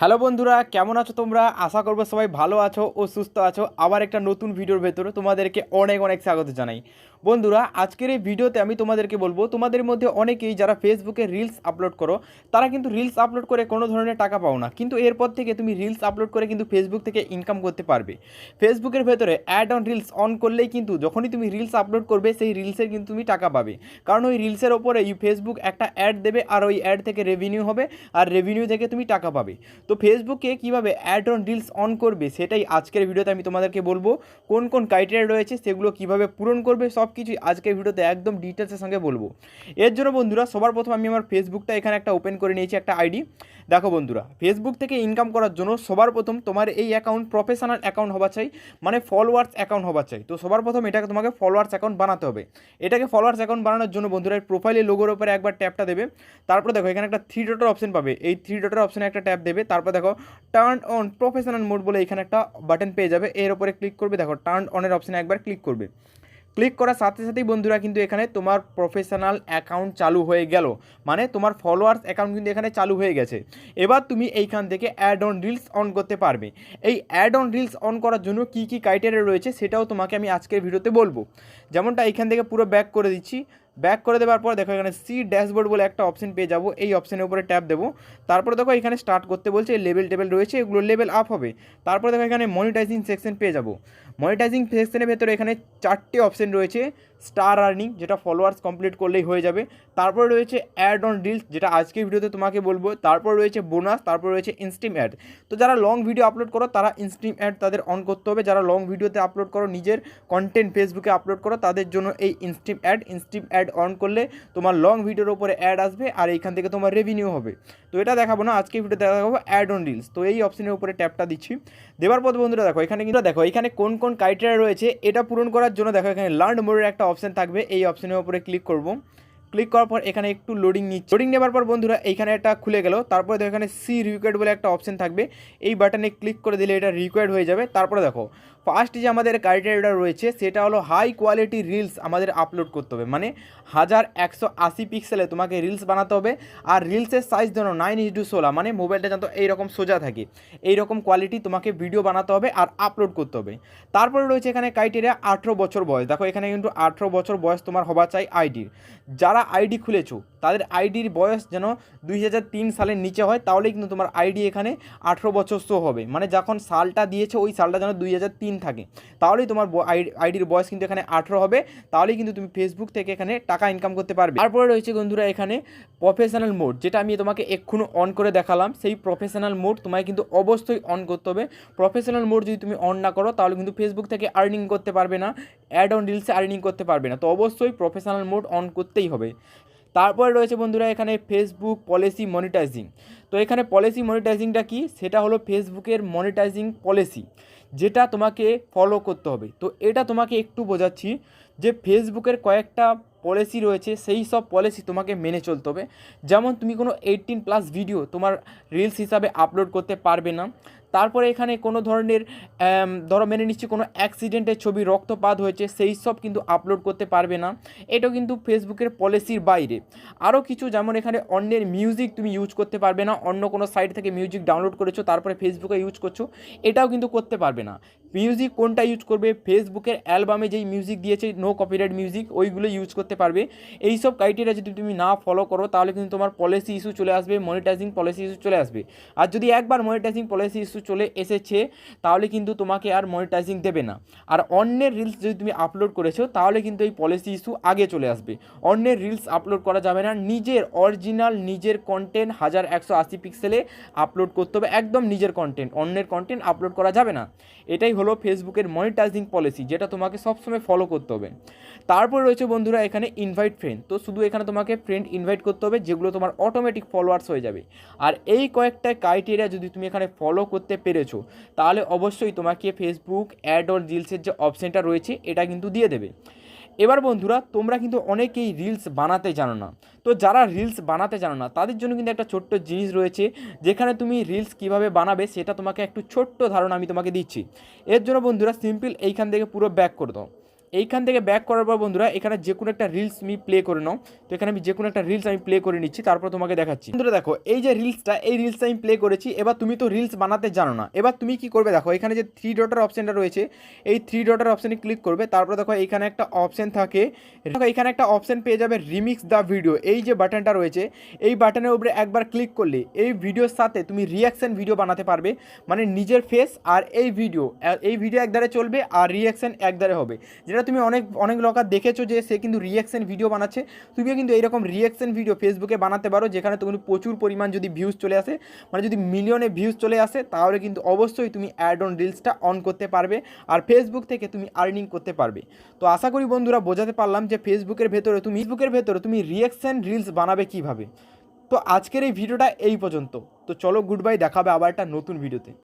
Hello বন্ধুরা, কেমন আছো তোমরা? আশা করব সবাই ভালো আছো ও সুস্থ আছো। আবার একটা নতুন ভিডিওর ভেতরে তোমাদেরকে অনেক অনেক স্বাগত জানাই। বন্ধুরা, আজকের এই ভিডিওতে আমি তোমাদেরকে বলব, তোমাদের মধ্যে অনেকেই যারা ফেসবুকে রিলস আপলোড করো, তারা কিন্তু রিলস আপলোড করে কোনো ধরনের টাকা পাও না। কিন্তু এরপর থেকে তুমি রিলস আপলোড করে কিন্তু ফেসবুক থেকে ইনকাম করতে পারবে। ফেসবুকের ভেতরে অ্যাড অন রিলস অন করলেই কিন্তু যখনই তুমি রিলস আপলোড করবে, সেই রিলসের কিন্তু তুমি টাকা পাবে। কারণ ওই রিলসের ওপরে ফেসবুক একটা অ্যাড দেবে আর ওই অ্যাড থেকে রেভিনিউ হবে, আর রেভিনিউ থেকে তুমি টাকা পাবে। তো ফেসবুকে কীভাবে অ্যাড অন রিলস অন করবে, সেটাই আজকের ভিডিওতে আমি তোমাদেরকে বলব। কোন কোন ক্রাইটেরিয়া রয়েছে, সেগুলো কীভাবে পূরণ করবে, সব কিছুই আজকের ভিডিওতে একদম ডিটেলসের সঙ্গে বলব। এর জন্য বন্ধুরা, সবার প্রথম আমি আমার ফেসবুকটা এখানে একটা ওপেন করে নিয়েছি, একটা আইডি দেখো বন্ধুরা ফেসবুক থেকে ইনকাম করার জন্য সবার প্রথম তোমার এই অ্যাকাউন্ট প্রফেশনাল অ্যাকাউন্ট হওয়া চাই মানে ফলোয়ার্স অ্যাকাউন্ট হওয়া চাই। তো সবার প্রথম এটাকে তোমাকে ফলোয়ার্স অ্যাকাউন্ট বানাতে হবে। এটাকে ফলোয়ার্স অ্যাকাউন্ট বানানোর জন্য বন্ধুরা প্রোফাইলে লোগোর উপরে একবার ট্যাপটা দেবে। তারপর দেখো, এখানে একটা থ্রি ডটের অপশন পাবে। এই থ্রি ডটের অপশনে একটা ট্যাপ দেবে। তারপর দেখো টার্ন অন প্রফেশনাল মোড বলে এখানে একটা বাটন পেয়ে যাবে। এর উপরে ক্লিক করবে, দেখো টার্ন অনের অপশনে একবার ক্লিক করবে। ক্লিক করার সাথে সাথেই বন্ধুরা কিন্তু এখানে তোমার প্রফেশনাল অ্যাকাউন্ট চালু হয়ে গেল। মানে তোমার ফলোয়ার্স অ্যাকাউন্ট কিন্তু এখানে চালু হয়ে গেছে। এবার তুমি এইখান থেকে অ্যাড অন রিলস অন করতে পারবে। এই অ্যাড অন রিলস অন করার জন্য কি কি ক্রাইটেরিয়া রয়েছে সেটাও তোমাকে আমি আজকের ভিডিওতে বলব। যেমনটা এইখান থেকে পুরো ব্যাক করে দিচ্ছি। ব্যাক করে দেওয়ার পর দেখো এখানে সি ড্যাশবোর্ড বলে একটা অপশন পেয়ে যাব। এই অপশনের উপরে ট্যাপ দেবো। তারপরে দেখো এখানে স্টার্ট করতে বলছে লেভেল টেবেল রয়েছে, এগুলো লেভেল আপ হবে। তারপরে দেখো এখানে মনিটাইজিং সেকশন পেয়ে যাব। মনিটাইজিং সেকশনের ভেতরে এখানে চারটে অপশন রয়েছে স্টার আর্নিং যেটা ফলোয়ার্স কমপ্লিট করলেই হয়ে যাবে। তারপর রয়েছে অ্যাড অন রিলস যেটা আজকের ভিডিওতে তোমাকে বলব। তারপর রয়েছে বোনাস তারপর রয়েছে ইনস্টিম অ্যাড তো যারা লং ভিডিও আপলোড করো, তারা ইনস্টিম অ্যাড তাদের অন করতে হবে। যারা লং ভিডিওতে আপলোড করো, নিজের কন্টেন্ট ফেসবুকে আপলোড করো, তাদের জন্য এই in stream ad in stream ad on করলে তোমার লং ভিডিওর উপরে অ্যাড আসবে আর এইখান থেকে তোমার রেভিনিউ হবে। তো এটা দেখাবো না, আজকে ভিডিওতে দেখাবো অ্যাড অন রিলস তো এই অপশনের উপরে ট্যাপটা দিচ্ছি। দেওয়ার পর বন্ধুরা দেখো, এখানে কিন্তু দেখো, এখানে কোন কোন ক্রাইটেরিয়া রয়েছে, এটা পূরণ করার জন্য দেখো, এখানে লার্ন মোডের একটা অপশন থাকবে। এই অপশনের উপরে ক্লিক করব। ক্লিক করার পর এখানে একটু লোডিং নিচ্ছে। লোডিং নেওয়ার পর বন্ধুরা এইখানে একটা খুলে গেল। তারপরে দেখো, এখানে সি রিকোয়ার্ড বলে একটা অপশন থাকবে। এই বাটনে ক্লিক করে দিলে এটা রিকোয়ার্ড হয়ে যাবে। তারপরে দেখো ফার্স্ট যে আমাদের ক্রাইটেরিয়াটা রয়েছে, সেটা হলো হাই কোয়ালিটি রিলস আমাদের আপলোড করতে হবে। মানে হাজার একশো আশি পিক্সেলে তোমাকে রিলস বানাতে হবে। আর রিলসের সাইজ যেন নাইন ইস টু ষোলো মানে মোবাইলটা যেন এইরকম সোজা থাকে, এইরকম কোয়ালিটি তোমাকে ভিডিও বানাতে হবে আর আপলোড করতে হবে। তারপরে রয়েছে এখানে ক্রাইটেরিয়া আঠেরো বছর বয়স। দেখো এখানে কিন্তু আঠেরো বছর বয়স তোমার হওয়া চাই আইডির যারা আইডি খুলেছো তাদের আইডির বয়স যেন দুই হাজার তিন সালের নিচে হয়, তাহলেই কিন্তু তোমার আইডি এখানে আঠেরো বছর শো হবে। মানে যখন সালটা দিয়েছে, ওই সালটা যেন দুই হাজার তিন থাকে। তাহলেই তোমার আইডির বয়স কিন্তু এখানে আঠেরো হবে, তাহলেই কিন্তু তুমি ফেসবুক থেকে এখানে টাকা ইনকাম করতে পারবে। তারপরে রয়েছে বন্ধুরা এখানে প্রফেশনাল মোড যেটা আমি তোমাকে এক্ষুনি অন করে দেখালাম। সেই প্রফেশনাল মোড তোমায় কিন্তু অবশ্যই অন করতে হবে। প্রফেশনাল মোড যদি তুমি অন না করো, তাহলে কিন্তু ফেসবুক থেকে আর্নিং করতে পারবে না অ্যাড অন রিলসে আর্নিং করতে পারবে না। তো অবশ্যই প্রফেশনাল মোড অন করতেই হবে। তারপরে রয়েছে বন্ধুরা এখানে ফেসবুক পলিসি মনিটাইজিং তো এখানে পলিসি মনিটাইজিংটা কি? সেটা হলো ফেসবুকের মনিটাইজিং পলিসি যেটা তোমাকে ফলো করতে হবে। তো এটা তোমাকে একটু বোঝাচ্ছি যে ফেসবুকের কয়েকটা পলিসি রয়েছে, সেই সব পলিসি তোমাকে মেনে চলতে হবে। যেমন তুমি কোনো এইটিন প্লাস ভিডিও তোমার রিলস হিসাবে আপলোড করতে পারবে না তারপরে এখানে কোনো ধরনের ধরো মেনে নিচ্ছি কোনো অ্যাক্সিডেন্টের ছবি, রক্তপাত হয়েছে, সেই সব কিন্তু আপলোড করতে পারবে না। এটাও কিন্তু ফেসবুকের পলিসির বাইরে। আরও কিছু যেমন এখানে অন্যের মিউজিক তুমি ইউজ করতে পারবে না, অন্য কোনো সাইট থেকে মিউজিক ডাউনলোড করেছ, তারপরে ফেসবুকে ইউজ করছ, এটাও কিন্তু করতে পারবে না। মিউজিক কোনটা ইউজ করবে? ফেসবুকের অ্যালবামে যেই মিউজিক দিয়েছে নো কপিরাইট মিউজিক ওইগুলো ইউজ করতে পারবে। এই সব ক্রাইটেরিয়া যদি তুমি না ফলো করো, তাহলে কিন্তু তোমার পলিসি ইস্যু চলে আসবে মনিটাইজিং পলিসি ইস্যু চলে আসবে। আর যদি একবার মনিটাইজিং পলিসি ইস্যু চলে এসেছে, তাহলে কিন্তু তোমাকে আর মনিটাইজিং দেবে না। আর অন্যের রিলস যদি তুমি আপলোড করেছ, তাহলে কিন্তু এই পলিসি ইস্যু আগে চলে আসবে। অন্যের রিলস আপলোড করা যাবে না, নিজের অরিজিনাল নিজের কন্টেন্ট হাজার একশো আশি পিক্সেলে আপলোড করতে হবে, একদম নিজের কন্টেন্ট অন্যের কন্টেন্ট আপলোড করা যাবে না। এটাই হলো ফেসবুকের মনিটাইজিং পলিসি যেটা তোমাকে সবসময় ফলো করতে হবে। তারপর রয়েছে বন্ধুরা এখানে ইনভাইট ফ্রেন্ড তো শুধু এখানে তোমাকে ফ্রেন্ড ইনভাইট করতে হবে, যেগুলো তোমার অটোমেটিক ফলোয়ার্স হয়ে যাবে। আর এই কয়েকটা ক্রাইটেরিয়া যদি তুমি এখানে ফলো করতে পেরেছ, তাহলে অবশ্যই তোমাকে ফেসবুক অ্যাড অর রিলসের যে অপশানটা রয়েছে, এটা কিন্তু দিয়ে দেবে। এবার বন্ধুরা, তোমরা কিন্তু অনেকেই রিলস বানাতে জানো না। তো যারা রিলস বানাতে জানো না, তাদের জন্য কিন্তু একটা ছোট্ট জিনিস রয়েছে, যেখানে তুমি রিলস কীভাবে বানাবে সেটা তোমাকে একটু ছোট্ট ধারণা আমি তোমাকে দিচ্ছি। এর জন্য বন্ধুরা সিম্পল এইখান থেকে পুরো ব্যাক করে দাও। এইখান থেকে ব্যাক করার পর বন্ধুরা, এখানে যে কোনো একটা রিলস আমি প্লে করে নাও। তো এখানে আমি যে কোনো একটা রিলস আমি প্লে করে নিচ্ছি, তারপর তোমাকে দেখাচ্ছি। বন্ধুরা দেখো, এই যে রিলসটা এই রিলসটা আমি প্লে করেছি, এবার তুমি তো রিলস বানাতে জানো না। এবার তুমি কি করবে দেখো, এখানে যে থ্রি ডটের অপশনটা রয়েছে, এই থ্রি ডটের অপশনে ক্লিক করবে, তারপর দেখো এখানে একটা অপশান থাকে। দেখো এখানে একটা অপশান পেয়ে যাবে রিমিক্স দ্য ভিডিও এই যে বাটনটা রয়েছে, এই বাটনের উপরে একবার ক্লিক করলে এই ভিডিওর সাথে তুমি রিয়াকশন ভিডিও বানাতে পারবে। মানে নিজের ফেস আর এই ভিডিও এই ভিডিও একদারে চলবে আর রিয়াকশন একদারে হবে। যেটা তুমি অনেক অনেক লোকার দেখেছ যে সে কিন্তু রিয়াকশন ভিডিও বানাচ্ছে। তুমিও কিন্তু এইরকম রিয়াকশন ভিডিও ফেসবুকে বানাতে পারো, যেখানে তুমি প্রচুর পরিমাণ যদি ভিউজ চলে আসে মানে যদি মিলিয়নে ভিউজ চলে আসে, তাহলে কিন্তু অবশ্যই তুমি অ্যাড অন রিলসটা অন করতে পারবে আর ফেসবুক থেকে তুমি আর্নিং করতে পারবে। তো আশা করি বন্ধুরা বোঝাতে পারলাম যে ফেসবুকের ভেতরে তুমি ফেসবুকের ভেতরে তুমি রিয়াকশন রিলস বানাবে কীভাবে। তো আজকের এই ভিডিওটা এই পর্যন্ত। তো চলো গুড বাই দেখাবে আবার একটা নতুন ভিডিওতে